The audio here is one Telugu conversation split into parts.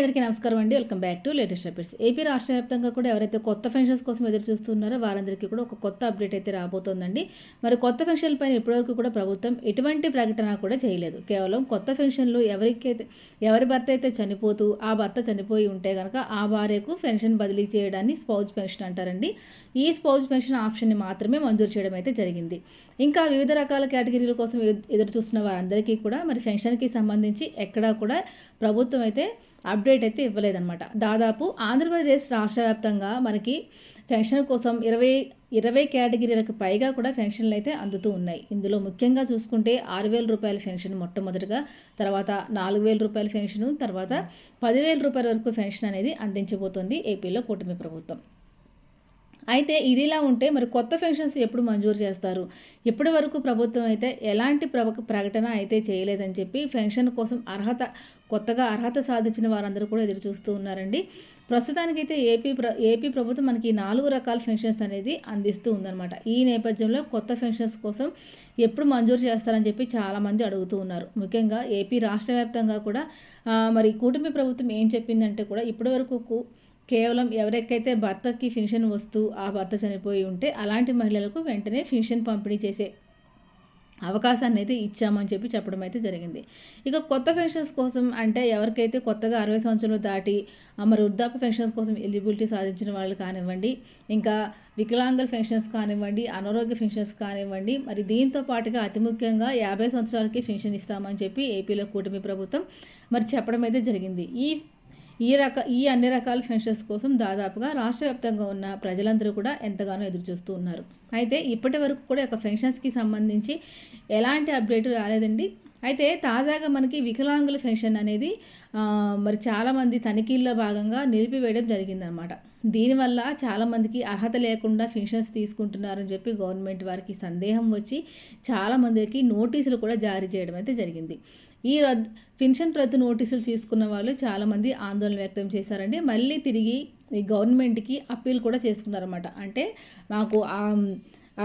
అందరికీ నమస్కారం అండి. Welcome back to latest updates. AP రాష్ట్ర వ్యాప్తంగా కూడా ఎవరైతే కొత్త పెన్షన్స్ కోసం ఎదురు చూస్తున్నారో వారందరికీ కూడా ఒక కొత్త అప్డేట్ అయితే రాబోతోందండి. మరి కొత్త పెన్షన్ల పైన ఇప్పటివరకు కూడా ప్రభుత్వం ఎటువంటి ప్రకటన కూడా చేయలేదు. కేవలం కొత్త పెన్షన్లు ఎవరికైతే ఎవరి భర్త అయితే చనిపోతూ ఆ భర్త చనిపోయి ఉంటే కనుక ఆ భార్యకు పెన్షన్ బదిలీ చేయడాన్ని స్పౌజ్ పెన్షన్ అంటారండి. ఈ స్పౌజ్ పెన్షన్ ఆప్షన్ని మాత్రమే మంజూరు చేయడం అయితే జరిగింది. ఇంకా వివిధ రకాల కేటగిరీల కోసం ఎదురు చూస్తున్న వారందరికీ కూడా మరి పెన్షన్కి సంబంధించి ఎక్కడా కూడా ప్రభుత్వం అయితే అప్డేట్ అయితే ఇవ్వలేదన్నమాట. దాదాపు ఆంధ్రప్రదేశ్ రాష్ట్ర వ్యాప్తంగా మనకి పెన్షన్ కోసం ఇరవై ఇరవై కేటగిరీలకు పైగా కూడా పెన్షన్లు అయితే అందుతూ ఉన్నాయి. ఇందులో ముఖ్యంగా చూసుకుంటే ఆరు వేల రూపాయల పెన్షన్ మొట్టమొదటిగా తర్వాత నాలుగు వేల రూపాయల పెన్షన్ తర్వాత పదివేల రూపాయల వరకు పెన్షన్ అనేది అందించబోతోంది ఏపీలో కూటమి ప్రభుత్వం. అయితే ఇదిలా ఉంటే మరి కొత్త పెన్షన్స్ ఎప్పుడు మంజూరు చేస్తారు? ఇప్పటి వరకు ప్రభుత్వం అయితే ఎలాంటి ప్రకటన అయితే చేయలేదని చెప్పి పెన్షన్ కోసం అర్హత కొత్తగా అర్హత సాధించిన వారందరూ కూడా ఎదురు చూస్తూ ఉన్నారండి. ప్రస్తుతానికైతే ఏపీ ప్ర ఏపీ ప్రభుత్వం మనకి నాలుగు రకాల పెన్షన్స్ అనేది అందిస్తూ ఉందన్నమాట. ఈ నేపథ్యంలో కొత్త పెన్షన్స్ కోసం ఎప్పుడు మంజూరు చేస్తారని చెప్పి చాలామంది అడుగుతూ ఉన్నారు. ముఖ్యంగా ఏపీ రాష్ట్ర వ్యాప్తంగా కూడా మరి కూటమి ప్రభుత్వం ఏం చెప్పిందంటే కూడా ఇప్పటి వరకు కేవలం ఎవరికైతే భర్తకి ఫిన్షన్ వస్తూ ఆ భర్త చనిపోయి ఉంటే అలాంటి మహిళలకు వెంటనే ఫిన్షన్ పంపిణీ చేసే అవకాశాన్ని అయితే ఇచ్చామని చెప్పి చెప్పడం అయితే జరిగింది. ఇక కొత్త పెన్షన్స్ కోసం అంటే ఎవరికైతే కొత్తగా అరవై సంవత్సరాలు దాటి మరి వృద్ధాప్య పెన్షన్స్ కోసం ఎలిజిబిలిటీ సాధించిన వాళ్ళు కానివ్వండి ఇంకా వికలాంగుల పెన్షన్స్ కానివ్వండి అనారోగ్య పెన్షన్స్ కానివ్వండి మరి దీంతో పాటుగా అతి ముఖ్యంగా యాభై సంవత్సరాలకి పెన్షన్ ఇస్తామని చెప్పి ఏపీలో కూటమి ప్రభుత్వం మరి చెప్పడం అయితే జరిగింది. ఈ ఈ రక ఈ అన్ని రకాల పెన్షన్స్ కోసం దాదాపుగా రాష్ట్ర వ్యాప్తంగా ఉన్న ప్రజలందరూ కూడా ఎంతగానో ఎదురుచూస్తూ ఉన్నారు. అయితే ఇప్పటి వరకు కూడా ఒక పెన్షన్స్కి సంబంధించి ఎలాంటి అప్డేట్ రాలేదండి. అయితే తాజాగా మనకి వికలాంగుల పెన్షన్ అనేది మరి చాలామంది తనిఖీల్లో భాగంగా నిలిపివేయడం జరిగిందనమాట దీనివల్ల చాలామందికి అర్హత లేకుండా పెన్షన్స్ తీసుకుంటున్నారని చెప్పి గవర్నమెంట్ వారికి సందేహం వచ్చి చాలామందికి నోటీసులు కూడా జారీ చేయడం అయితే జరిగింది. ఈ రద్దు పెన్షన్ రద్దు నోటీసులు తీసుకున్న వాళ్ళు చాలామంది ఆందోళన వ్యక్తం చేశారండి. మళ్ళీ తిరిగి ఈ గవర్నమెంట్కి అప్పీల్ కూడా చేసుకున్నారన్నమాట. అంటే మాకు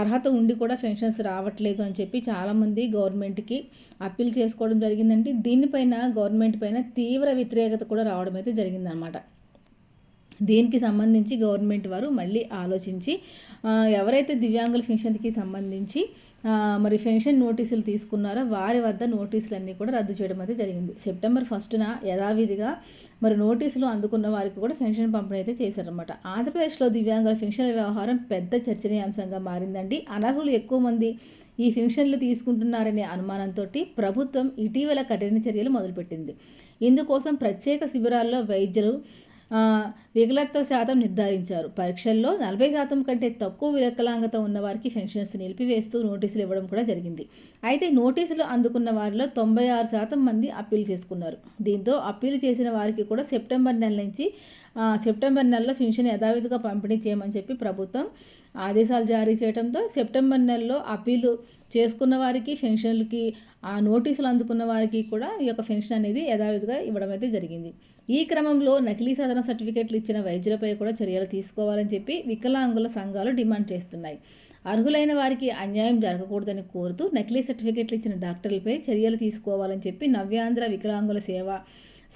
అర్హత ఉండి కూడా పెన్షన్స్ రావట్లేదు అని చెప్పి చాలామంది గవర్నమెంట్కి అప్పీల్ చేసుకోవడం జరిగిందండి. దీనిపైన గవర్నమెంట్ పైన తీవ్ర వ్యతిరేకత కూడా రావడం అయితే జరిగిందనమాట దీనికి సంబంధించి గవర్నమెంట్ వారు మళ్ళీ ఆలోచించి ఎవరైతే దివ్యాంగుల పెన్షన్కి సంబంధించి మరి పెన్షన్ నోటీసులు తీసుకున్నారో? వారి వద్ద నోటీసులన్నీ కూడా రద్దు చేయడం అయితే జరిగింది. సెప్టెంబర్ ఫస్ట్న యథావిధిగా మరి నోటీసులు అందుకున్న వారికి కూడా పెన్షన్ పంపిణీ అయితే చేశారనమాట ఆంధ్రప్రదేశ్లో దివ్యాంగుల పెన్షన్ల వ్యవహారం పెద్ద చర్చనీయాంశంగా మారిందండి. అనర్హులు ఎక్కువ మంది ఈ పెన్షన్లు తీసుకుంటున్నారనే అనుమానంతో ప్రభుత్వం ఇటీవల కఠిన చర్యలు మొదలుపెట్టింది. ఇందుకోసం ప్రత్యేక శిబిరాల్లో వైద్యులు వికలత్వ శాతం నిర్ధారించారు. పరీక్షల్లో నలభై శాతం కంటే తక్కువ వికలాంగత ఉన్న వారికి పెన్షన్స్ నిలిపివేస్తూ నోటీసులు ఇవ్వడం కూడా జరిగింది. అయితే నోటీసులు అందుకున్న వారిలో తొంభై ఆరు శాతం మంది అప్పీల్ చేసుకున్నారు. దీంతో అప్పీల్ చేసిన వారికి కూడా సెప్టెంబర్ నెల నుంచి సెప్టెంబర్ నెలలో పెన్షన్ యథావిధిగా పంపిణీ చేయమని చెప్పి ప్రభుత్వం ఆదేశాలు జారీ చేయడంతో సెప్టెంబర్ నెలలో అప్పీలు చేసుకున్న వారికి పెన్షన్లకి ఆ నోటీసులు అందుకున్న వారికి కూడా ఈ యొక్క పెన్షన్ అనేది యథావిధిగా ఇవ్వడం అయితే జరిగింది. ఈ క్రమంలో నకిలీ సాధన సర్టిఫికెట్లు ఇచ్చిన వైద్యులపై కూడా చర్యలు తీసుకోవాలని చెప్పి వికలాంగుల సంఘాలు డిమాండ్ చేస్తున్నాయి. అర్హులైన వారికి అన్యాయం జరగకూడదని కోరుతూ నకిలీ సర్టిఫికెట్లు ఇచ్చిన డాక్టర్లపై చర్యలు తీసుకోవాలని చెప్పి నవ్యాంధ్ర వికలాంగుల సేవ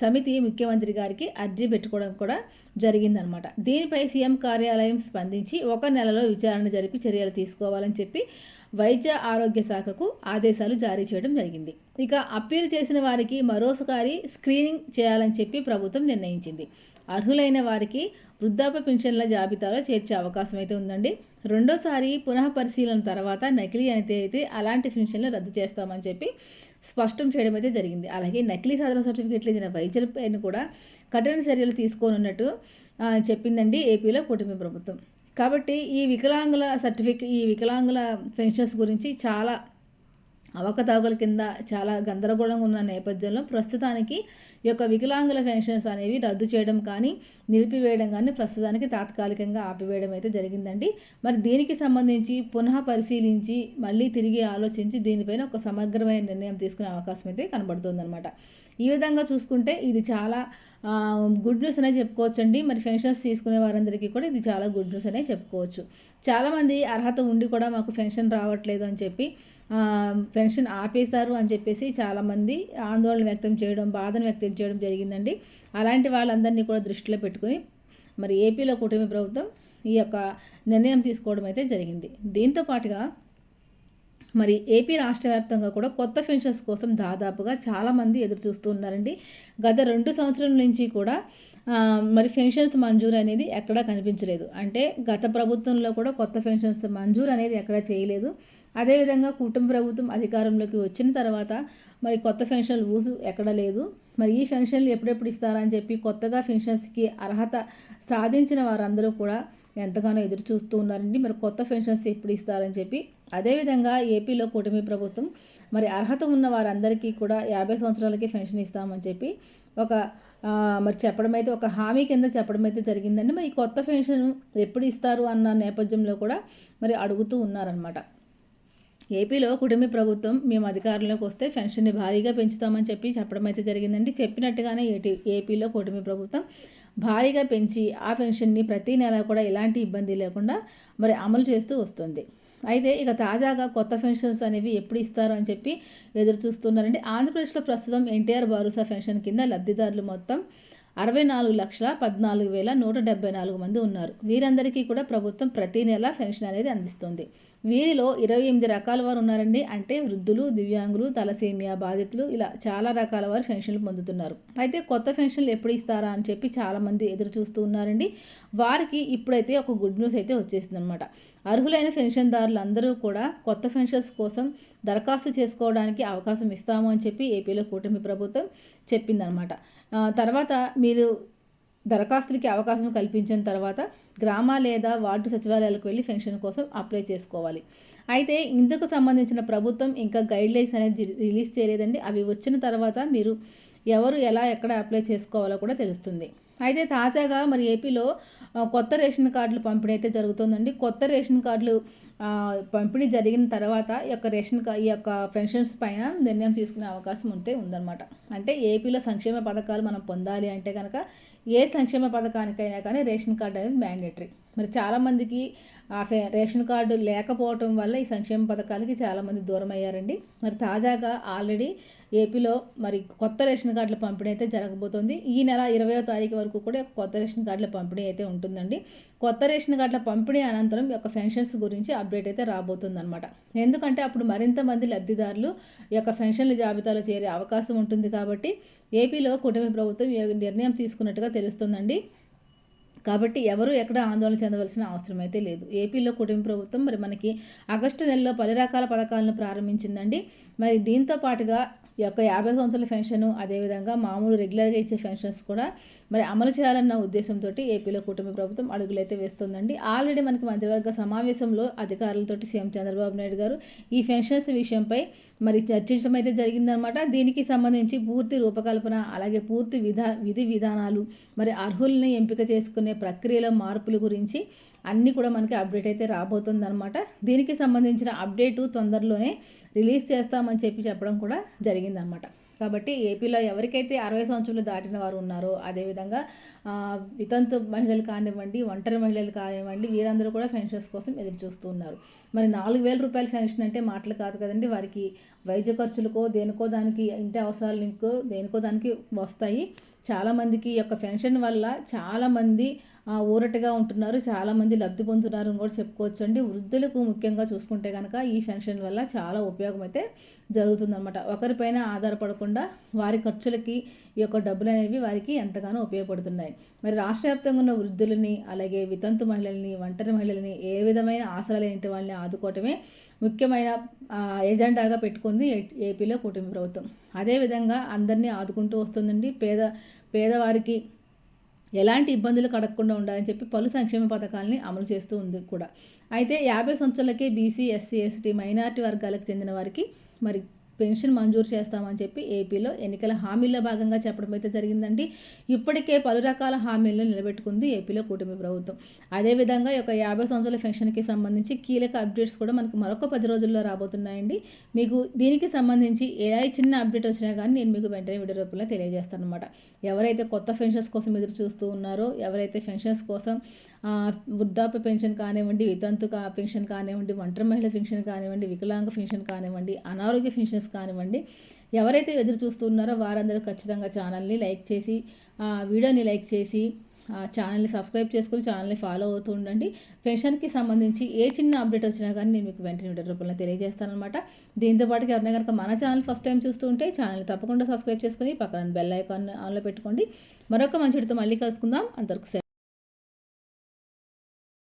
సమితి ముఖ్యమంత్రి గారికి అర్జీ పెట్టుకోవడం కూడా జరిగిందనమాట. దీనిపై సీఎం కార్యాలయం స్పందించి ఒక నెలలో విచారణ జరిపి చర్యలు తీసుకోవాలని చెప్పి వైద్య ఆరోగ్య శాఖకు ఆదేశాలు జారీ చేయడం జరిగింది. ఇక అప్పీల్ చేసిన వారికి మరోసారి స్క్రీనింగ్ చేయాలని చెప్పి ప్రభుత్వం నిర్ణయించింది. అర్హులైన వారికి వృద్ధాప్య పెన్షన్ల జాబితాలో చేర్చే అవకాశం అయితే ఉందండి. రెండోసారి పునః పరిశీలన తర్వాత నకిలీ అయితే అయితే అలాంటి పెన్షన్లు రద్దు చేస్తామని చెప్పి స్పష్టం చేయడం అయితే జరిగింది. అలాగే నకిలీ సాధన సర్టిఫికేట్లు ఇచ్చిన వైద్యులపైన కూడా కఠిన చర్యలు తీసుకోనున్నట్టు చెప్పిందండి ఏపీలో కూటమి ప్రభుత్వం. కాబట్టి ఈ వికలాంగుల సర్టిఫికేట్ ఈ వికలాంగుల పెన్షన్స్ గురించి చాలా అవకతవకల కింద చాలా గందరగోళంగా ఉన్న నేపథ్యంలో ప్రస్తుతానికి ఈ యొక్క వికలాంగుల పెన్షన్స్ అనేవి రద్దు చేయడం కానీ నిలిపివేయడం కానీ ప్రస్తుతానికి తాత్కాలికంగా ఆపివేయడం అయితే జరిగిందండి. మరి దీనికి సంబంధించి పునః పరిశీలించి మళ్ళీ తిరిగి ఆలోచించి దీనిపైన ఒక సమగ్రమైన నిర్ణయం తీసుకునే అవకాశం అయితే కనబడుతుందన్నమాట. ఈ విధంగా చూసుకుంటే ఇది చాలా గుడ్ న్యూస్ అనే చెప్పుకోవచ్చండి. మరి పెన్షన్స్ తీసుకునే వారందరికీ కూడా ఇది చాలా గుడ్ న్యూస్ అనే చెప్పుకోవచ్చు. చాలామంది అర్హత ఉండి కూడా మాకు పెన్షన్ రావట్లేదు అని చెప్పి పెన్షన్ ఆపేశారు అని చెప్పేసి చాలామంది ఆందోళన వ్యక్తం చేయడం బాధను వ్యక్తం చేయడం జరిగిందండి. అలాంటి వాళ్ళందరినీ కూడా దృష్టిలో పెట్టుకుని మరి ఏపీలో కూటమి ప్రభుత్వం ఈ యొక్క నిర్ణయం తీసుకోవడం అయితే జరిగింది. దీంతో పాటుగా మరి ఏపీ రాష్ట్ర వ్యాప్తంగా కూడా కొత్త పెన్షన్స్ కోసం దాదాపుగా చాలామంది ఎదురు చూస్తూ ఉన్నారండి. గత రెండు సంవత్సరాల నుంచి కూడా మరి పెన్షన్స్ మంజూరు అనేది ఎక్కడా కనిపించలేదు. అంటే గత ప్రభుత్వంలో కూడా కొత్త పెన్షన్స్ మంజూరు అనేది ఎక్కడా చేయలేదు. అదేవిధంగా కుటుంబ ప్రభుత్వం అధికారంలోకి వచ్చిన తర్వాత మరి కొత్త పెన్షన్లు ఊసు ఎక్కడ లేదు. మరి ఈ పెన్షన్లు ఎప్పుడెప్పుడు ఇస్తారని చెప్పి కొత్తగా పెన్షన్స్కి అర్హత సాధించిన వారందరూ కూడా ఎంతగానో ఎదురు చూస్తూ ఉన్నారండి. మరి కొత్త పెన్షన్స్ ఎప్పుడు ఇస్తారని చెప్పి. అదేవిధంగా ఏపీలో కూటమి ప్రభుత్వం మరి అర్హత ఉన్న వారందరికీ కూడా యాభై సంవత్సరాలకి పెన్షన్ ఇస్తామని చెప్పి ఒక మరి చెప్పడం అయితే ఒక హామీ కింద చెప్పడం అయితే జరిగిందండి. మరి కొత్త పెన్షన్ ఎప్పుడు ఇస్తారు అన్న నేపథ్యంలో కూడా మరి అడుగుతూ ఉన్నారనమాట ఏపీలో కుటుంబ ప్రభుత్వం మేము అధికారంలోకి వస్తే పెన్షన్ని భారీగా పెంచుతామని చెప్పి చెప్పడం అయితే జరిగిందండి. చెప్పినట్టుగానే ఏటీ ఏపీలో కుటుంబ ప్రభుత్వం భారీగా పెంచి ఆ పెన్షన్ని ప్రతీ నెల కూడా ఎలాంటి ఇబ్బంది లేకుండా మరి అమలు చేస్తూ వస్తుంది. అయితే ఇక తాజాగా కొత్త పెన్షన్స్ అనేవి ఎప్పుడు ఇస్తారు అని చెప్పి ఎదురు చూస్తున్నారండి. ఆంధ్రప్రదేశ్లో ప్రస్తుతం ఎన్టీఆర్ భరోసా పెన్షన్ కింద లబ్ధిదారులు మొత్తం అరవై నాలుగు లక్షల పద్నాలుగు వేల నూట డెబ్బై నాలుగు మంది ఉన్నారు. వీరందరికీ కూడా ప్రభుత్వం ప్రతి నెల పెన్షన్ అనేది అందిస్తుంది. వీరిలో ఇరవై ఎనిమిది రకాల వారు ఉన్నారండి. అంటే వృద్ధులు దివ్యాంగులు తలసేమియా బాధితులు ఇలా చాలా రకాల వారు పెన్షన్లు పొందుతున్నారు. అయితే కొత్త పెన్షన్లు ఎప్పుడు ఇస్తారా అని చెప్పి చాలామంది ఎదురు చూస్తూ ఉన్నారండి. వారికి ఇప్పుడైతే ఒక గుడ్ న్యూస్ అయితే వచ్చేసిందనమాట అర్హులైన పెన్షన్దారులు అందరూ కూడా కొత్త పెన్షన్స్ కోసం దరఖాస్తు చేసుకోవడానికి అవకాశం ఇస్తాము అని చెప్పి ఏపీలో కూటమి ప్రభుత్వం చెప్పిందనమాట తర్వాత మీరు దరఖాస్తులకి అవకాశం కల్పించిన తర్వాత గ్రామ లేదా వార్డు సచివాలయాలకు వెళ్ళి పెన్షన్ కోసం అప్లై చేసుకోవాలి. అయితే ఇందుకు సంబంధించిన ప్రభుత్వం ఇంకా గైడ్లైన్స్ అనేది రిలీజ్ చేయలేదండి. అవి వచ్చిన తర్వాత మీరు ఎవరు ఎలా ఎక్కడ అప్లై చేసుకోవాలో కూడా తెలుస్తుంది. అయితే తాజాగా మరి ఏపీలో కొత్త రేషన్ కార్డులు పంపిణీ అయితే జరుగుతుందండి. కొత్త రేషన్ కార్డులు పంపిణీ జరిగిన తర్వాత ఈ యొక్క రేషన్ ఈ యొక్క పెన్షన్స్ పైన నిర్ణయం తీసుకునే అవకాశం ఉంటే ఉందన్నమాట. అంటే ఏపీలో సంక్షేమ పథకాలు మనం పొందాలి అంటే కనుక ఏ సంక్షేమ పథకానికైనా కానీ రేషన్ కార్డు అనేది మ్యాండేటరీ. మరి చాలామందికి ఆ రేషన్ కార్డు లేకపోవటం వల్ల ఈ సంక్షేమ పథకాలకి చాలామంది దూరం అయ్యారండి మరి తాజాగా ఆల్రెడీ ఏపీలో మరి కొత్త రేషన్ కార్డుల పంపిణీ అయితే జరగబోతోంది. ఈ నెల ఇరవయో తారీఖు వరకు కూడా కొత్త రేషన్ కార్డుల పంపిణీ అయితే ఉంటుందండి. కొత్త రేషన్ కార్డుల పంపిణీ అనంతరం యొక్క పెన్షన్స్ గురించి అప్డేట్ అయితే రాబోతుందన్నమాట. ఎందుకంటే అప్పుడు మరింత మంది లబ్ధిదారులు ఈ యొక్క పెన్షన్ల జాబితాలో చేరే అవకాశం ఉంటుంది కాబట్టి ఏపీలో కుటుంబ ప్రభుత్వం నిర్ణయం తీసుకున్నట్టుగా తెలుస్తుందండి. కాబట్టి ఎవరు ఎక్కడ ఆందోళన చెందవలసిన అవసరం అయితే లేదు. ఏపీలో కుటుంబ ప్రభుత్వం మరి మనకి ఆగస్టు నెలలో పలు రకాల పథకాలను ప్రారంభించిందండి. మరి దీంతో పాటుగా ఈ యొక్క యాభై సంవత్సరాల పెన్షన్ అదేవిధంగా మామూలు రెగ్యులర్గా ఇచ్చే పెన్షన్స్ కూడా మరి అమలు చేయాలన్న ఉద్దేశంతో ఏపీలో కుటుంబ ప్రభుత్వం అడుగులైతే వేస్తుందండి. ఆల్రెడీ మనకి మంత్రివర్గ సమావేశంలో అధికారులతోటి సీఎం చంద్రబాబు నాయుడు గారు ఈ పెన్షన్స్ విషయంపై మరి చర్చించడం అయితే జరిగిందనమాట దీనికి సంబంధించి పూర్తి రూపకల్పన అలాగే పూర్తి విధా విధి విధానాలు మరి అర్హుల్ని ఎంపిక చేసుకునే ప్రక్రియలో మార్పుల గురించి అన్నీ కూడా మనకి అప్డేట్ అయితే రాబోతుందనమాట దీనికి సంబంధించిన అప్డేటు తొందరలోనే రిలీజ్ చేస్తామని చెప్పి చెప్పడం కూడా జరిగిందనమాట కాబట్టి ఏపీలో ఎవరికైతే అరవై సంవత్సరాలు దాటిన వారు ఉన్నారో అదేవిధంగా వితంతు మహిళలు కానివ్వండి ఒంటరి మహిళలు కానివ్వండి వీరందరూ కూడా పెన్షన్స్ కోసం ఎదురు చూస్తూ ఉన్నారు. మరి నాలుగు వేల రూపాయల పెన్షన్ అంటే మాటలు కాదు కదండి. వారికి వైద్య ఖర్చులకో దేనికో దానికి ఇంటి అవసరాలకో దేనికో దానికి వస్తాయి. చాలామందికి యొక్క పెన్షన్ వల్ల చాలామంది ఊరటగా ఉంటున్నారు. చాలామంది లబ్ధి పొందుతున్నారు అని కూడా చెప్పుకోవచ్చు అండి వృద్ధులకు ముఖ్యంగా చూసుకుంటే కనుక ఈ పెన్షన్ వల్ల చాలా ఉపయోగం అయితే జరుగుతుందన్నమాట. ఒకరిపైన ఆధారపడకుండా వారి ఖర్చులకి ఈ యొక్క డబ్బులు అనేవి వారికి ఎంతగానో ఉపయోగపడుతున్నాయి. మరి రాష్ట్ర వ్యాప్తంగా ఉన్న వృద్ధులని అలాగే వితంతు మహిళల్ని ఒంటరి మహిళల్ని ఏ విధమైన ఆసరాలు ఏంటి వాళ్ళని ఆదుకోవటమే ముఖ్యమైన ఎజెండాగా పెట్టుకుంది ఏపీలో కుటుంబ ప్రభుత్వం. అదేవిధంగా అందరినీ ఆదుకుంటూ వస్తుందండి. పేద పేదవారికి ఎలాంటి ఇబ్బందులు కడగకుండా ఉండాలని చెప్పి పలు సంక్షేమ పథకాలని అమలు చేస్తూ ఉంది కూడా. అయితే యాభై సంవత్సరాలకే బీసీ ఎస్సీ ఎస్టీ మైనార్టీ వర్గాలకు చెందిన వారికి మరి పెన్షన్ మంజూరు చేస్తామని చెప్పి ఏపీలో ఎన్నికల హామీల్లో భాగంగా చెప్పడం అయితే జరిగిందండి. ఇప్పటికే పలు రకాల హామీలను నిలబెట్టుకుంది ఏపీలో కూటమి ప్రభుత్వం. అదేవిధంగా ఒక యాభై సంవత్సరాల పెన్షన్కి సంబంధించి కీలక అప్డేట్స్ కూడా మనకు మరొక పది రోజుల్లో రాబోతున్నాయండి. మీకు దీనికి సంబంధించి ఏ చిన్న అప్డేట్ వచ్చినా కానీ నేను మీకు వెంటనే వీడియో రూపంలో తెలియజేస్తాను అనమాట ఎవరైతే కొత్త పెన్షన్స్ కోసం ఎదురు చూస్తూ ఉన్నారో ఎవరైతే పెన్షన్స్ కోసం వృద్ధాప్య పెన్షన్ కానివ్వండి వితంతు పెన్షన్ కానివ్వండి ఒంటరి మహిళ పెన్షన్ కానివ్వండి వికలాంగ పెన్షన్ కానివ్వండి అనారోగ్య పెన్షన్స్ కానివ్వండి ఎవరైతే ఎదురు చూస్తున్నారో వారందరూ ఖచ్చితంగా ఛానల్ని లైక్ చేసి ఆ, వీడియోని లైక్ చేసి ఆ ఛానల్ని సబ్స్క్రైబ్ చేసుకుని ఛానల్ని ఫాలో అవుతూ ఉండండి. పెన్షన్కి సంబంధించి ఏ చిన్న అప్డేట్ వచ్చినా కానీ నేను మీకు వెంటనే వీడియో రూపంలో తెలియజేస్తానమాట దీంతోపాటుగా ఎవరైనా కనుక మన ఛానల్ ఫస్ట్ టైం చూస్తూ ఉంటే ఛానల్ని తప్పకుండా సబ్స్క్రైబ్ చేసుకుని పక్కన బెల్ ఐకాన్ ఆన్లో పెట్టుకోండి. మరొక మంచి మళ్ళీ కలుసుకుందాం. అంతవరకు